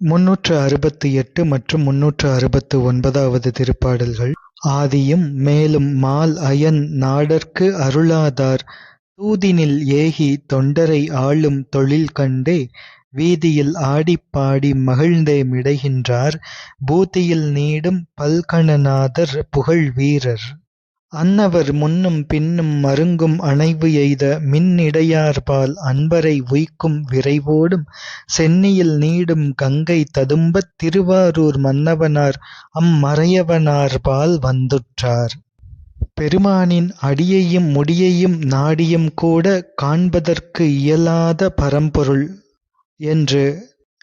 முன்னூற்று அறுபத்து எட்டு மற்றும் முன்னூற்று அறுபத்து ஒன்பதாவது திருப்பாடல்கள் ஆதியும் மேலும் மால் அயன் நாடற்கு அருளாதார் தூதினில் ஏகி தொண்டரை ஆளும் தொழில் கண்டே வீதியில் ஆடிப்பாடி மகிழ்ந்தே மிடைகின்றார் பூதியில் நீடும் பல்கணநாதர் புகழ் வீரர். அன்னவர் முன்னும் பின்னும் மருங்கும் அணைவு எய்த மின்னிடையார்பால் அன்பரை உய்க்கும் விரைவோடும் சென்னியில் நீடும் கங்கை ததும்பத் திருவாரூர் மன்னவனார் அம்மறையவனார்பால் வந்துற்றார். பெருமானின் அடியையும் முடியையும் நாடியும் கூட காண்பதற்கு இயலாத பரம்பொருள் என்று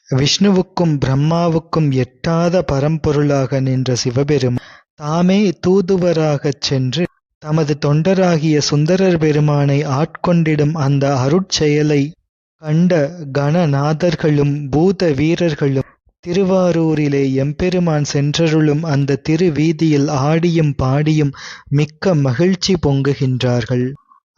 விஷ்ணுவுக்கும் பிரம்மாவுக்கும் எட்டாத பரம்பொருளாக நின்ற சிவபெருமான் தாமே தூதுவராகச் சென்று தமது தொண்டராகிய சுந்தரர் பெருமானை ஆட்கொண்டிடும் அந்த அருட்செயலைக் கண்ட கணநாதர்களும் பூத வீரர்களும் திருவாரூரிலே எம்பெருமான் சென்றருளும் அந்த திருவீதியில் ஆடியும் பாடியும் மிக்க மகிழ்ச்சி பொங்குகின்றார்கள்.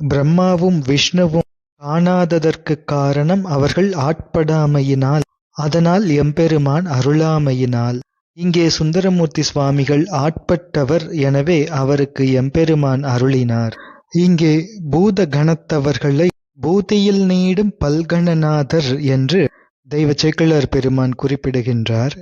பிரம்மாவும் விஷ்ணுவும் காணாததற்குக் காரணம் அவர்கள் ஆட்படாமையினால் அதனால் எம்பெருமான் அருளாமையினால். இங்கே சுந்தரமூர்த்தி சுவாமிகள் ஆட்பட்டவர் எனவே அவருக்கு எம்பெருமான் அருளினார். இங்கே பூத கணத்தவர்களை பூதியில் நீடும் பல்கணநாதர் என்று தெய்வ சேக்கிழார் பெருமான் குறிப்பிடுகின்றார்.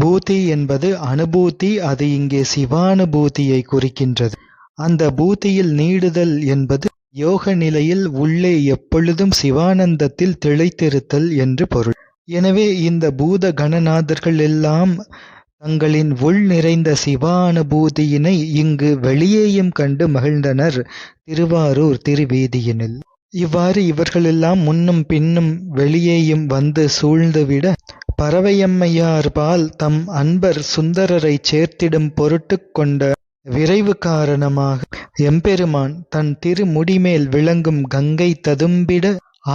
பூதி என்பது அனுபூதி அது இங்கே சிவானுபூதியை குறிக்கின்றது. அந்த பூதியில் நீடுதல் என்பது யோக நிலையில் உள்ளே எப்பொழுதும் சிவானந்தத்தில் திளைத்திருத்தல் என்று பொருள். எனவே இந்த பூத கணநாதர்கள் எல்லாம் தங்களின் உள் நிறைந்த சிவானுபூதியினை இங்கு வெளியேயும் கண்டு மகிழ்ந்தனர் திருவாரூர் திருவீதியினில். இவ்வாறு இவர்களெல்லாம் முன்னும் பின்னும் வெளியேயும் வந்து சூழ்ந்துவிட பரவையம்மையார்பால் தம் அன்பர் சுந்தரரைச் சேர்த்திடும் பொருட்டுக் கொண்ட விரைவு காரணமாக எம்பெருமான் தன் திருமுடிமேல் விளங்கும் கங்கை ததும்பிட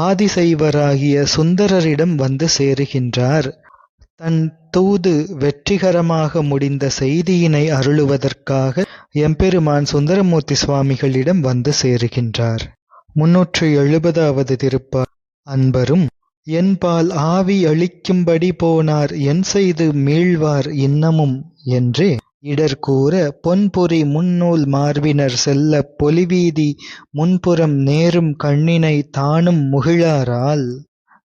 ஆதிசைவராகிய சுந்தரரிடம் வந்து சேருகின்றார். தன் தூது வெற்றிகரமாக முடிந்த செய்தியினை அருளுவதற்காக எம்பெருமான் சுந்தரமூர்த்தி சுவாமிகளிடம் வந்து சேருகின்றார். முன்னூற்று எழுபதாவது திருப்பா அன்பரும் என்பால் ஆவி அளிக்கும்படி போனார் என் செய்து மீழ்வார் இன்னமும் என்றே இடர்கூற பொன்பொறி முன்னூல் மார்பினர் செல்ல பொலிவீதி முன்புறம் நேரும் கண்ணினை தானும் முகிழாரால்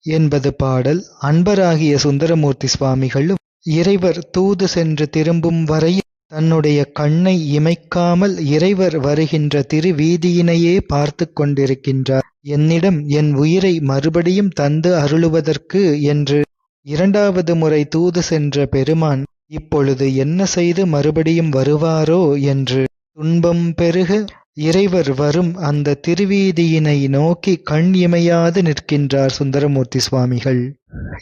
என்பது பாடல் அன்பராகிய சுந்தரமூர்த்தி சுவாமிகளும் இறைவர் தூது சென்று திரும்பும் வரையில் தன்னுடைய கண்ணை இமைக்காமல் இறைவர் வருகின்ற திருவீதியினையே பார்த்து கொண்டிருக்கின்றார். என்னிடம் என் உயிரை மறுபடியும் தந்து அருளுவதற்கு என்று இரண்டாவது முறை தூது சென்ற பெருமான் இப்பொழுது என்ன செய்து மறுபடியும் வருவாரோ என்று துன்பம் பெருக இறைவர் வரும் அந்த திருவீதியினை நோக்கி கண் இமையாது நிற்கின்றார் சுந்தரமூர்த்தி சுவாமிகள்.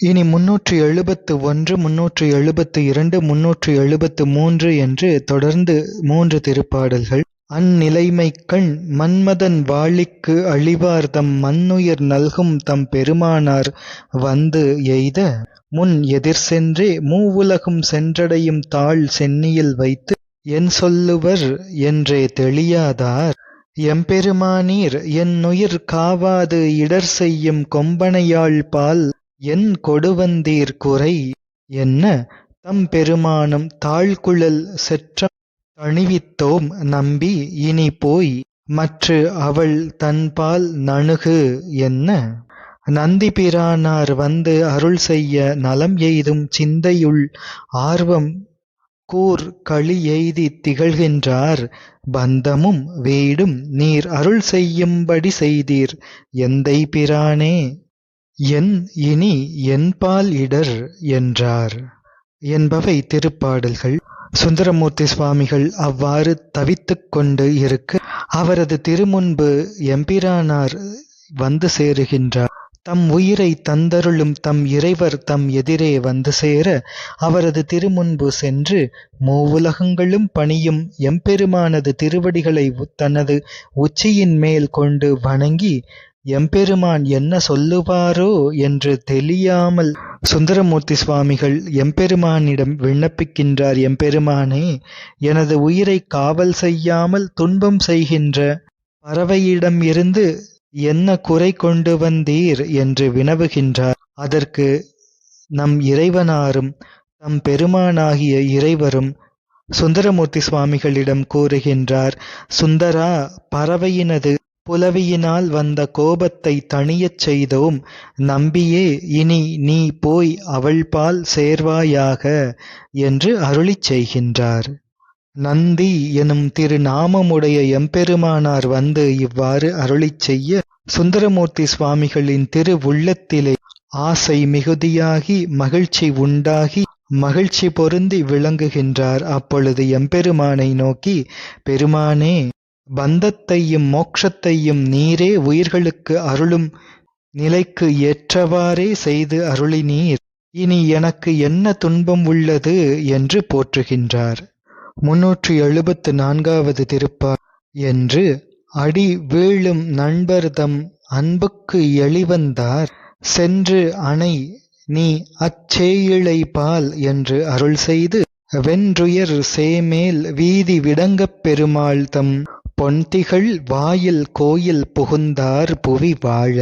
இனி முன்னூற்று எழுபத்து ஒன்று முன்னூற்று எழுபத்து இரண்டு முன்னூற்று எழுபத்து மூன்று என்று தொடர்ந்து மூன்று திருப்பாடல்கள். அந்நிலைமைக்கண் மன்மதன் வாழிக்கு அழிவார்தம் மன்னுயிர் நல்கும் தம் பெருமானார் வந்து எய்த முன் எதிர் சென்றே மூவுலகும் சென்றடையும் தாள் சென்னியில் வைத்து என் சொல்லுவர் என்றே தெளியாதார். எம்பெருமானீர் என்னுயிர் காவாது இடர் செய்யும் கொம்பனையாள்பால் என் கொடுவந்தீர் குறை. என்ன? தம் பெருமானும் தாழ்குழல் செற்றம் தணிவித்தோம் நம்பி இனி போய். மற்று அவள் தன்பால் நணுகு. என்ன? நந்திபிரானார் வந்து அருள் செய்ய நலம் எய்தும் சிந்தையுள் ஆர்வம் கூர் களி எய்தித் திகழ்கின்றார் பந்தமும் வீடும் நீர் அருள் செய்யும்படி செய்தீர் எந்தை பிரானே என் இனி என்பால் இடர் என்றார் என்பவை திருப்பாடல்கள். சுந்தரமூர்த்தி சுவாமிகள் அவ்வாறு தவித்துக் கொண்டு இருக்க அவரது திருமுன்பு எம்பிரானார் வந்து சேருகின்றார். தம் உயிரை தந்தருளும் தம் இறைவர் தம் எதிரே வந்து சேர அவரது திருமுன்பு சென்று மூவுலகங்களும் பணியும் எம்பெருமானது திருவடிகளை தனது உச்சியின் மேல் கொண்டு வணங்கி எம்பெருமான் என்ன சொல்லுவாரோ என்று தெளியாமல் சுந்தரமூர்த்தி சுவாமிகள் எம்பெருமானிடம் விண்ணப்பிக்கின்றார் எம்பெருமானே எனது உயிரை காவல் செய்யாமல் துன்பம் செய்கின்ற பறவையிடம் இருந்து என்ன குறை கொண்டு வந்தீர் என்று வினவுகின்றார். அதற்கு நம் இறைவனாரும் தம் பெருமானாகிய இறைவரும் சுந்தரமூர்த்தி சுவாமிகளிடம் கூறுகின்றார் சுந்தரா பறவையினது புலவியினால் வந்த கோபத்தை தணியச் செய்தோம் நம்பியே இனி நீ போய் அவள்பால் சேர்வாயாக என்று அருளிச் செய்கின்றார் நந்தி எனும் திருநாமமுடைய எம்பெருமானார் வந்து இவ்வாறு அருளிச் செய்ய சுந்தரமூர்த்தி சுவாமிகளின் திருவுள்ளத்திலே ஆசை மிகுதியாகி மகிழ்ச்சி உண்டாகி மகிழ்ச்சி பொருந்தி விளங்குகின்றார். அப்பொழுது எம்பெருமானை நோக்கி பெருமானே பந்தத்தையும் மோக்ஷத்தையும் நீரே உயிர்களுக்கு அருளும் நிலைக்கு ஏற்றவாறே செய்து அருளினீர். இனி எனக்கு என்ன துன்பம் உள்ளது? என்று போற்றுகின்றார். முன்னூற்றி எழுபத்து நான்காவது திருப்பா என்று அடி வீழும் நண்பர்தம் அன்புக்கு எளிவந்தார். சென்று அணை நீ அச்சேயிழை பால் என்று அருள் செய்து வென்றுயர் சேமேல் வீதி விடங்கப் பெருமாள் தம் பொன்திகள் வாயில் கோயில் புகுந்தார் புவி வாழ.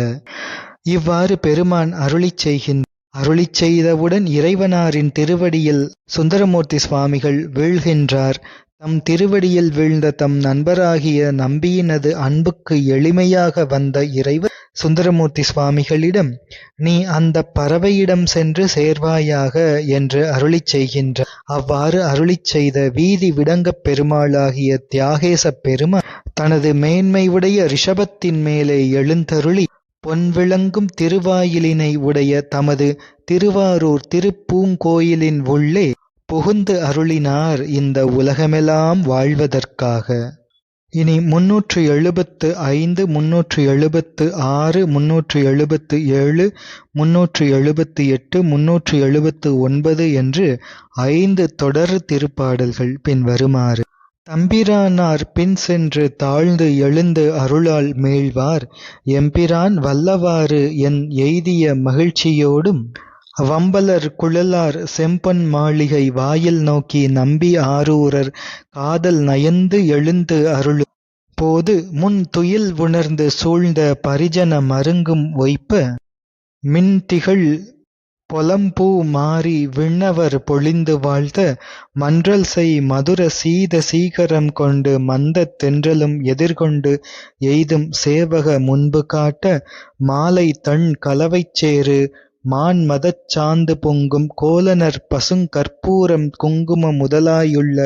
இவ்வாறு பெருமான் அருளிச் செய்கின்ற அருளிச் செய்தவுடன் இறைவனாரின் திருவடியில் சுந்தரமூர்த்தி சுவாமிகள் வீழ்கின்றார். தம் திருவடியில் வீழ்ந்த தம் நண்பராகிய நம்பியினது அன்புக்கு எளிமையாக வந்த இறைவர் சுந்தரமூர்த்தி சுவாமிகளிடம் நீ அந்த பறவையிடம் சென்று சேர்வாயாக என்று அருளிச் செய்கின்ற அவ்வாறு அருளிச் செய்த வீதி விடங்கப் பெருமாளாகிய தியாகேசப் பெருமாள் தனது மேன்மை உடைய ரிஷபத்தின் மேலே எழுந்தருளி பொன்விளங்கும் திருவாயிலினை உடைய தமது திருவாரூர் திருப்பூங்கோயிலின் உள்ளே புகுந்து அருளினார் இந்த உலகமெல்லாம் வாழ்வதற்காக. இனி முன்னூற்று எழுபத்து ஐந்து முன்னூற்று எழுபத்து ஆறு முன்னூற்று எழுபத்து ஏழு முன்னூற்று எழுபத்து எட்டு முன்னூற்று எழுபத்து ஒன்பது என்று ஐந்து தொடர் திருப்பாடல்கள் பின்வருமாறு. தம்பிரானார் பின் சென்று தாழ்ந்து எழுந்து அருளால் மீழ்வார் எம்பிரான் வல்லவாறு என் எய்திய மகிழ்ச்சியோடும் வம்பலர் குழலார் செம்பொன் மாளிகை வாயில் நோக்கி நம்பி ஆரூரர் காதல் நயந்து எழுந்து அருளு. போது முன் துயில் உணர்ந்து சூழ்ந்த பரிஜன மருங்கும் ஒய்ப்ப. மின்திகள் பொலம்பூ மாறி விண்ணவர் பொழிந்து வாழ்த்த மன்றல் செய் மதுர சீத சீகரம் கொண்டு மந்தத் தென்றலும் எதிர்கொண்டு எய்தும் சேவக முன்பு காட்ட மாலை தண் கலவைச்சேரு மான் மதச் சாந்து பொங்கும் கோலனர் பசுங் கற்பூரம் குங்கும முதலாயுள்ள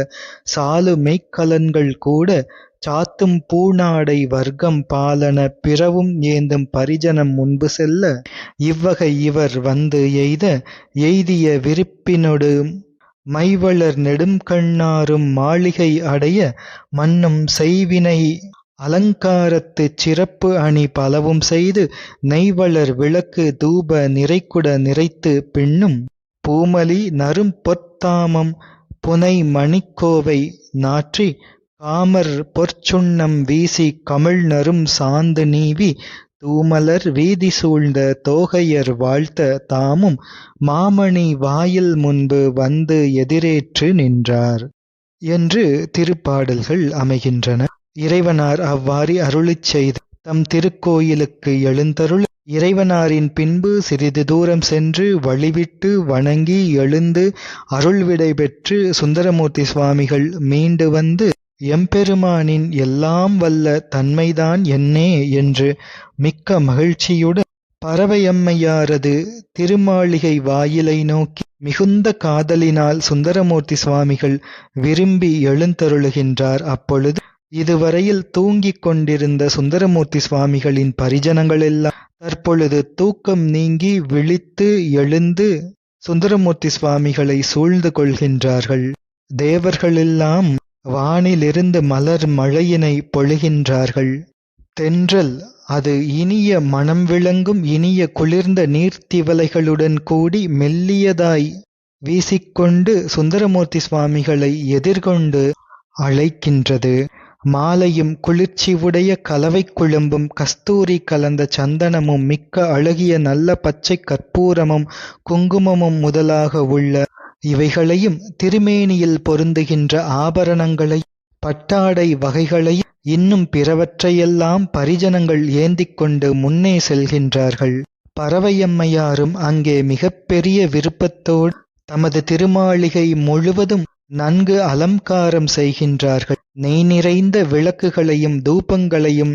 சாலு மெய்க்கலன்கள் கூட சாத்தும் பூணாடை வர்க்கம் பாலன பிறவும் ஏந்தும் பரிஜனம் முன்பு செல்ல இவ்வகை இவர் வந்து எய்த எய்திய விருப்பினொடு மைவளர் நெடுங்கண்ணாரும் மாளிகை அடைய மன்னும் செய்வினை அலங்காரத்துச் சிறப்பு அணி பலவும் செய்து நெய்வளர் விளக்கு தூப நிறைக்குட நிறைத்து பின்னும் பூமலி நரும் பொத்தாமம் புனை மணிக்கோவை நாற்றி காமர் பொற்சுண்ணம் வீசி கமிழ்நறும் சாந்து நீவி தூமலர் வீதி சூழ்ந்த தோகையர் வாழ்த்த தாமும் மாமணி வாயில் முன்பு வந்து எதிரேற்று நின்றார் என்று திருப்பாடல்கள் அமைகின்றன. இறைவனார் அவ்வாறு அருளிச் செய்து தம் திருக்கோயிலுக்கு எழுந்தருள் இறைவனாரின் பின்பு சிறிது தூரம் சென்று வழிவிட்டு வணங்கி எழுந்து அருள் விடை பெற்று சுந்தரமூர்த்தி சுவாமிகள் மீண்டு வந்து எம்பெருமானின் எல்லாம் வல்ல தன்மைதான் என்னே என்று மிக்க மகிழ்ச்சியுடன் பறவையம்மையாரது திருமாளிகை வாயிலை நோக்கி மிகுந்த காதலினால் சுந்தரமூர்த்தி சுவாமிகள் விரும்பி எழுந்தருளுகின்றார். அப்பொழுது இதுவரையில் தூங்கிக் கொண்டிருந்த சுந்தரமூர்த்தி சுவாமிகளின் பரிஜனங்களெல்லாம் தற்பொழுது தூக்கம் நீங்கி விழித்து எழுந்து சுந்தரமூர்த்தி சுவாமிகளை சூழ்ந்து கொள்கின்றார்கள். தேவர்களெல்லாம் வானிலிருந்து மலர் மழையினை பொழிகின்றார்கள். தென்றல் அது இனிய மனம் விளங்கும் இனிய குளிர்ந்த நீர்த்திவலைகளுடன் கூடி மெல்லியதாய் வீசிக்கொண்டு சுந்தரமூர்த்தி சுவாமிகளை எதிர்கொண்டு அழைக்கின்றது. மாலையும் குளிர்ச்சி உடைய கலவைக் குழம்பும் கஸ்தூரி கலந்த சந்தனமும் மிக்க அழகிய நல்ல பச்சை கற்பூரமும் குங்குமமும் முதலாக உள்ள இவைகளையும் திருமேனியில் பொருந்துகின்ற ஆபரணங்களை பட்டாடை வகைகளையும் இன்னும் பிறவற்றையெல்லாம் பரிஜனங்கள் ஏந்திக் கொண்டு முன்னே செல்கின்றார்கள். பறவையம்மையாரும் அங்கே மிகப்பெரிய விருப்பத்தோடு தமது திருமாளிகை முழுவதும் நன்கு அலங்காரம் செய்கின்றார்கள். நெய் நிறைந்த விளக்குகளையும் தூபங்களையும்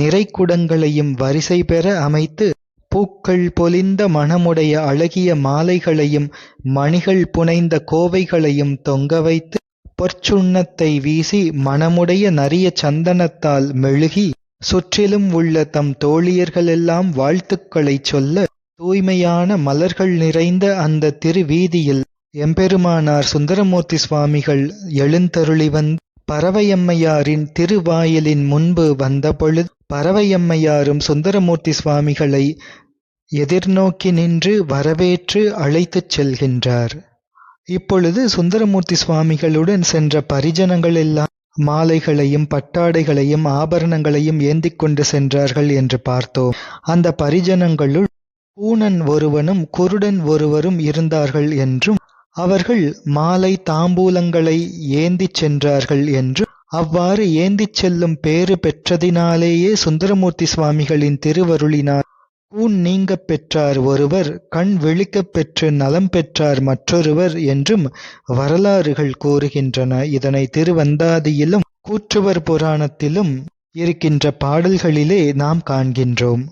நிறைக்குடங்களையும் வரிசை பெற அமைத்து பூக்கள் பொலிந்த மணமுடைய அழகிய மாலைகளையும் மணிகள் புனைந்த கோவைகளையும் தொங்க வைத்து பொற்சுண்ணத்தை வீசி மணமுடைய நரிய சந்தனத்தால் மெழுகி சுற்றிலும் உள்ள தம் தோழியர்களெல்லாம் வாழ்த்துக்களைச் சொல்ல தூய்மையான மலர்கள் நிறைந்த அந்த திருவீதியில் எம்பெருமானார் சுந்தரமூர்த்தி சுவாமிகள் எழுந்தருளி வந்து பரவையம்மையாரின் திருவாயிலின் முன்பு வந்தபொழுது பரவையம்மையாரும் சுந்தரமூர்த்தி சுவாமிகளை எதிர்நோக்கி நின்று வரவேற்று அழைத்துச் செல்கின்றார். இப்பொழுது சுந்தரமூர்த்தி சுவாமிகளுடன் சென்ற பரிஜனங்கள் எல்லாம் மாலைகளையும் பட்டாடைகளையும் ஆபரணங்களையும் ஏந்தி கொண்டு சென்றார்கள் என்று பார்த்தோம். அந்த பரிஜனங்களுள் பூனன் ஒருவனும் குருடன் ஒருவரும் இருந்தார்கள் என்றும் அவர்கள் மாலை தாம்பூலங்களை ஏந்திச் சென்றார்கள் என்றும் அவ்வாறு ஏந்திச் செல்லும் பேறு பெற்றதினாலேயே சுந்தரமூர்த்தி சுவாமிகளின் திருவருளினார் கூன் நீங்கப் பெற்றார் ஒருவர் கண் விழிக்கப் பெற்று நலம் பெற்றார் மற்றொருவர் என்றும் வரலாறுகள் கூறுகின்றன. இதனை திருவந்தாதியிலும் கூற்றுவர் புராணத்திலும் இருக்கின்ற பாடல்களிலே நாம் காண்கின்றோம்.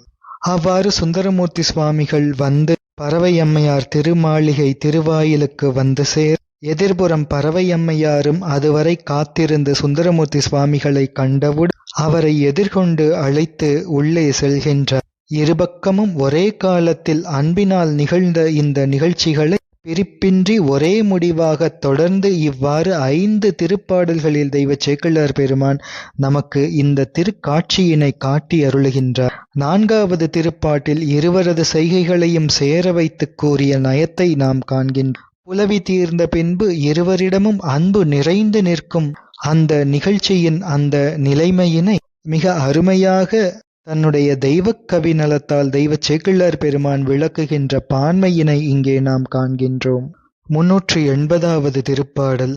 அவ்வாறு சுந்தரமூர்த்தி சுவாமிகள் வந்து பறவையம்மையார் திருமாளிகை திருவாயிலுக்கு வந்து சேர் எதிர்புறம் பறவையம்மையாரும் அதுவரை காத்திருந்து சுந்தரமூர்த்தி சுவாமிகளை கண்டவுடன் அவரை எதிர்கொண்டு அழைத்து உள்ளே செல்கின்றார் இருபக்கமும் ஒரே காலத்தில் அன்பினால் நிகழ்ந்த இந்த நிகழ்ச்சிகளை பிரிப்பின்றி ஒரே முடிவாக தொடர்ந்து இவ்வாறு ஐந்து திருப்பாடல்களில் தெய்வ சேக்கிழார் பெருமான் நமக்கு இந்த திருக்காட்சியினை காட்டி அருளுகின்றார். நான்காவது திருப்பாட்டில் இருவரது செய்கைகளையும் சேர வைத்து கூறிய நயத்தை நாம் காண்கின்றோம். புலவி தீர்ந்த பின்பு இருவரிடமும் அன்பு நிறைந்து நிற்கும் அந்த நிகழ்ச்சியின் அந்த நிலைமையினை மிக அருமையாக தன்னுடைய தெய்வக் கவிநலத்தால் தெய்வ சேக்கிழார் பெருமான் விளக்குகின்ற பான்மையினை இங்கே நாம் காண்கின்றோம். முன்னூற்றி எண்பதாவது திருப்பாடல்.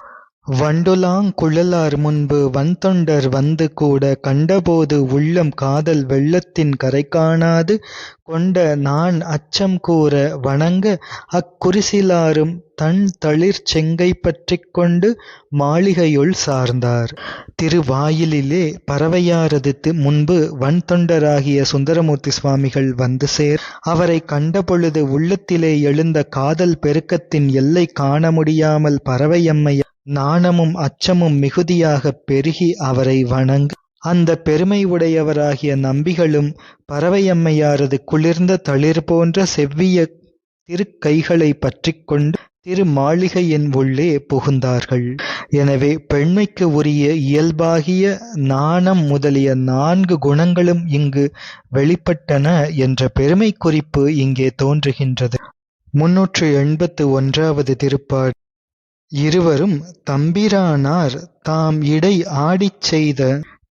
வண்டுலாங் குழலார் முன்பு வன்தொண்டர் வந்து கூட கண்டபோது உள்ளம் காதல் வெள்ளத்தின் கரை காணாது கொண்ட நான் அச்சம் கூற வணங்க அக்குரிசிலாரும் தன் தளிர் செங்கை பற்றிக் கொண்டு மாளிகையுள் சார்ந்தார். திருவாயிலிலே பறவையாரது முன்பு வன்தொண்டராகிய சுந்தரமூர்த்தி சுவாமிகள் வந்து சேர் அவரை கண்டபொழுது உள்ளத்திலே எழுந்த காதல் பெருக்கத்தின் எல்லை காண முடியாமல் பறவையம்மைய நாணமும் அச்சமும் மிகுதியாகப் பெருகி அவரை வணங்க. அந்த பெருமை உடையவராகிய நம்பிகளும் பறவையம்மையாரது குளிர்ந்த தளிர் போன்ற செவ்விய திருக்கைகளை பற்றிக் கொண்டு திரு மாளிகையின் உள்ளே புகுந்தார்கள். எனவே பெண்மைக்கு உரிய இயல்பாகிய நாணம் முதலிய நான்கு குணங்களும் இங்கு வெளிப்பட்டன என்ற பெருமை குறிப்பு இங்கே தோன்றுகின்றது. முன்னூற்று எண்பத்து ஒன்றாவது திருப்பாடு. இருவரும் தம்பிரானார் தாம் இடை ஆடிச் செய்த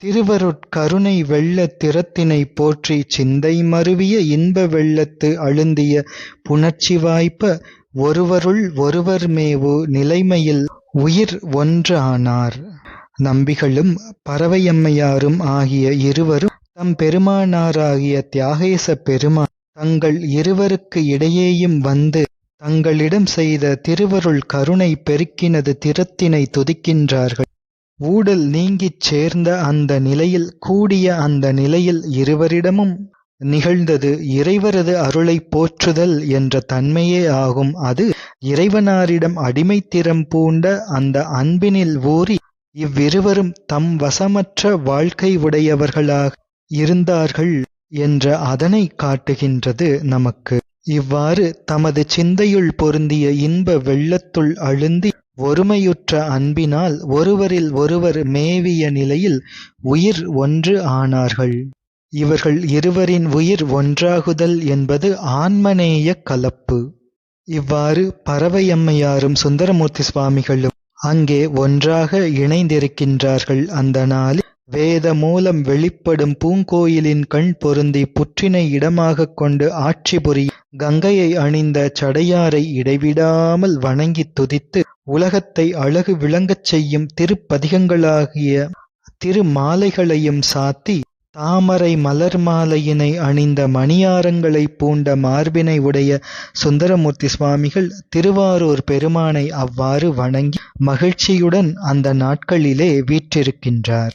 திருவருட்கருணை வெள்ளத் திறத்தினை போற்றி சிந்தை மருவிய இன்ப வெள்ளத்து அழுந்திய புணர்ச்சி வாய்ப்ப ஒருவருள் ஒருவர் மேவு நிலைமையில் உயிர் ஒன்றானார். நம்பிகளும் பறவையம்மையாரும் ஆகிய இருவரும் தம் பெருமானாராகிய தியாகேச பெருமான் தங்கள் இருவருக்கு இடையேயும் வந்து தங்களிடம் செய்த திருவருள் கருணை பெருக்கினது திறத்தினை துதிக்கின்றார்கள். ஊடல் நீங்கிச் சேர்ந்த அந்த நிலையில் கூடிய அந்த நிலையில் இருவரிடமும் நிகழ்ந்தது இறைவரது அருளைப் போற்றுதல் என்ற தன்மையே ஆகும். அது இறைவனாரிடம் அடிமைத்திறம் பூண்ட அந்த அன்பினில் ஊறி இவ்விருவரும் தம் வசமற்ற வாழ்க்கை உடையவர்களாக இருந்தார்கள் என்ற அதனை காட்டுகின்றது நமக்கு. இவ்வாறு தமது சிந்தையுள் பொருந்திய இன்ப வெள்ளத்துள் அழுந்தி ஒருமையுற்ற அன்பினால் ஒருவரில் ஒருவர் மேவிய நிலையில் உயிர் ஒன்று ஆனார்கள். இவர்கள் இருவரின் உயிர் ஒன்றாகுதல் என்பது ஆன்மநேய கலப்பு. இவ்வாறு பறவையம்மையாரும் சுந்தரமூர்த்தி சுவாமிகளும் அங்கே ஒன்றாக இணைந்திருக்கின்றார்கள் அந்த நாளில். வேத மூலம் வெளிப்படும் பூங்கோயிலின் கண் பொருந்தி புற்றினை இடமாகக் கொண்டு ஆட்சி புரிய கங்கையை அணிந்த சடையாரை இடைவிடாமல் வணங்கித் துதித்து உலகத்தை அழகு விளங்கச் செய்யும் திருப்பதிகங்களாகிய திருமாலைகளையும் சாத்தி தாமரை மலர் மாலையினை அணிந்த மணியாரங்களைப் பூண்ட மார்பினை உடைய சுந்தரமூர்த்தி சுவாமிகள் திருவாரூர் பெருமானை அவ்வாறு வணங்கி மகிழ்ச்சியுடன் அந்த நாட்களிலே வீற்றிருக்கின்றார்.